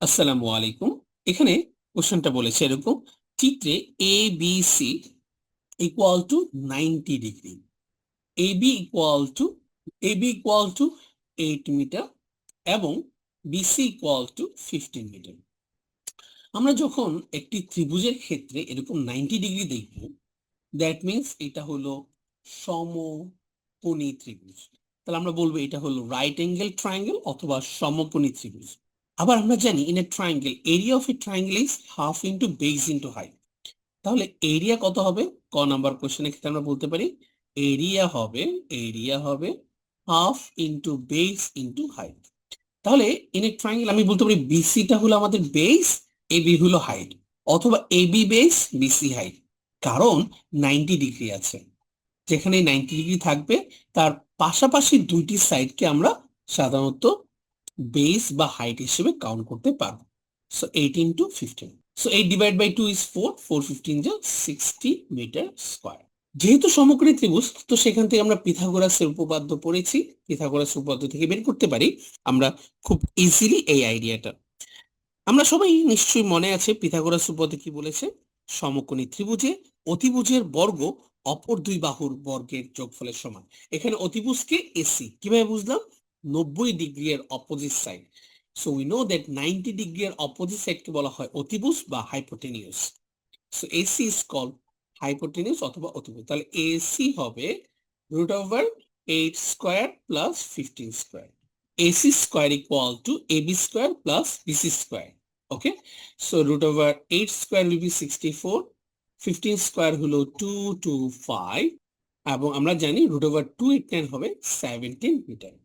আসসালামু আলাইকুম। এখানে কোশ্চেনটা বলেছে এরকম, চিত্রে A B C equal to ninety degree A B equal to A B equal to eight metre এবং BC equal to fifteen metre আমরা যখন একটি ত্রিভুজের ক্ষেত্রে এরকম নাইনটি ডিগ্রি দেখব দ্যাট মিন্স এটা হলো সমকোণী ত্রিভুজ। তাহলে আমরা বলব এটা হলো রাইট অ্যাঙ্গেল ট্রায়াঙ্গেল অথবা সমকোণী ত্রিভুজ। আবার আমরা জানি in a triangle area of a triangle is half into base into height তাহলে এরিয়া কত হবে? ক নাম্বার কোশ্চেনের ক্ষেত্রে আমরা বলতে পারি এরিয়া হবে এরিয়া হবে half into base into height তাহলে ইন এ ট্রায়াঙ্গেল আমি বলতে পারি বিসিটা হলো আমাদের বেস এ বি হলো হাইট অথবা A B base BC height কারণ নাইনটি ডিগ্রি আছে। যেখানে নাইনটি ডিগ্রি থাকবে, তার পাশাপাশি দুইটি সাইডকে আমরা সাধারণত বেস বা হাইট হিসেবে কাউন্ট করতে পারব। So eight into fifteen so eight divide by two is four four fifteen যা সিক্সটি মিটার স্কোয়ার যেহেতু সমকোণী ত্রিভুজ, তো সেখান থেকে আমরা পিথাগোরাসের উপপাদ্য পড়েছি। পিথাগোরাস উপপাদ্য থেকে বের করতে পারি। আমরা খুব ইজিলি এই আইডিয়াটা আমরা সবাই নিশ্চয়ই মনে আছে পিথাগোরাস উপপাদ্য কি বলেছে? সমকোণী ত্রিভুজে অতিভুজের বর্গ অপর দুই বাহুর বর্গের যোগফলের সমান। এখানে অতিভুজকে এসি কীভাবে বুঝলাম? নব্বই ডিগ্রি এর opposite side so we know that ninety degree এর অপোজিট সাইডকে বলা হয় অতিভুজ বা hypotenuse so AC is call hypotenuse অথবা অতিভুজ। তাহলে এসি হবে root over eight square plus fifteen square AC square equal to AB square plus BC square okay so root over eight square will be sixty four fifteen square হলো two two five এবং আমরা জানি root over two nine হবে seventeen metre